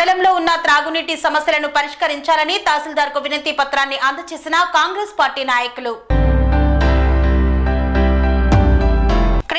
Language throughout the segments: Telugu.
మండలంలో ఉన్న త్రాగునీటి సమస్యలను పరిష్కరించాలని తహసీల్దార్కు వినతి పత్రాన్ని అందజేసిన కాంగ్రెస్ పార్టీ నాయకులు.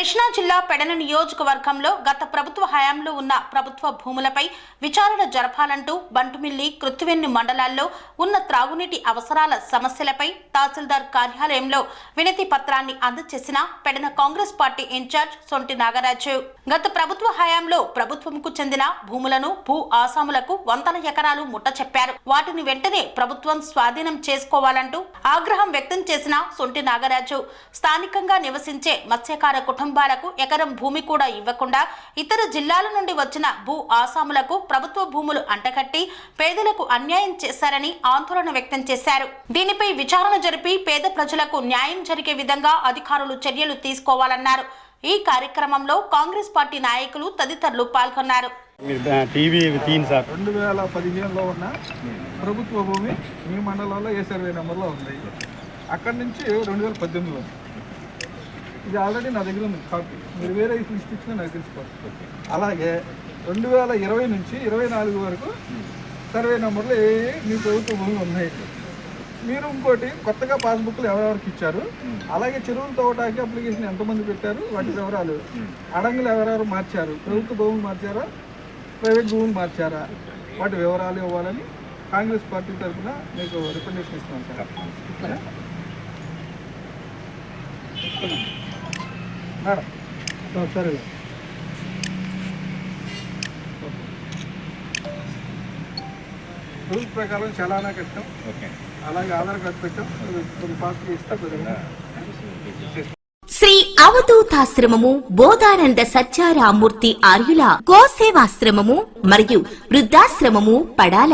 కృష్ణా జిల్లా పెడన నియోజకవర్గంలో గత ప్రభుత్వ హయాంలో ఉన్న ప్రభుత్వ భూములపై విచారణ జరపాలంటూ బంటుమిల్లి కృత్తివెన్ను మండలాల్లో ఉన్న త్రాగునీటి అవసరాల సమస్యలపై తహసీల్దార్ కార్యాలయంలో వినతి పత్రాన్ని అందజేసిన Pedana Congress party incharge Sonti Nagaraju. గత ప్రభుత్వ హయాంలో ప్రభుత్వంకు చెందిన భూములను భూ ఆసాములకు వందల ఎకరాలు ముట్ట చెప్పారు. వాటిని వెంటనే ప్రభుత్వం స్వాధీనం చేసుకోవాలంటూ ఆగ్రహం వ్యక్తం చేసిన సొంటి నాగరాజు. స్థానికంగా నివసించే మత్స్యకార కుటుంబాలకు ఎకరం భూమి కూడా ఇవ్వకుండా ఇతర జిల్లాల నుండి వచ్చిన భూ ఆసాములకు ప్రభుత్వ భూములు అంటకట్టి పేదలకు అన్యాయం చేశారని ఆందోళన వ్యక్తం చేశారు. దీనిపై విచారణ జరిపి పేద ప్రజలకు న్యాయం జరిగే విధంగా అధికారులు చర్యలు తీసుకోవాలన్నారు. ఈ కార్యక్రమంలో కాంగ్రెస్ పార్టీ నాయకులు తదితరులు పాల్గొన్నారు. మీరు దా- టీవీ తీన్ సార్. రెండు వేల పదిహేనులో ఉన్న ప్రభుత్వ భూమి మీ మండలంలో ఏ సర్వే నెంబర్లో ఉంది? అక్కడి నుంచి రెండు వేల పద్దెనిమిదిలో ఇది ఆల్రెడీ నా దగ్గర ఉంది కాపీ మీరు వేరే లిస్ట్ ఇచ్చినా నాకు తెలిసిపోతుంది అలాగే రెండు వేల ఇరవై నుంచి ఇరవై నాలుగు వరకు సర్వే నెంబర్లు ఏ మీ ప్రభుత్వ భూమి ఉన్నాయి. మీరు ఇంకోటి కొత్తగా పాస్బుక్లు ఎవరెవరికి ఇచ్చారు? అలాగే చెరువులు తవ్వటానికి అప్లికేషన్ ఎంతమంది పెట్టారు? వాటి వివరాలు. అడంగులు ఎవరెవరు మార్చారు? ప్రభుత్వ భూములు మార్చారా? ప్రైవేట్ భూములు మార్చారా? వాటి వివరాలు ఇవ్వాలని కాంగ్రెస్ పార్టీ తరఫున మీకు రికమెండేషన్ ఇస్తున్నాం సార్. సరే. రూల్స్ ప్రకారం చలానా కట్టాం అలాగే ఆధార్ కార్డు పెట్టాం కొన్ని ఇస్తే శ్రీ అవధూతాశ్రమము బోధానంద సత్యారామూర్తి ఆర్యుల గోసేవాశ్రమము మరియు వృద్ధాశ్రమము పడాల.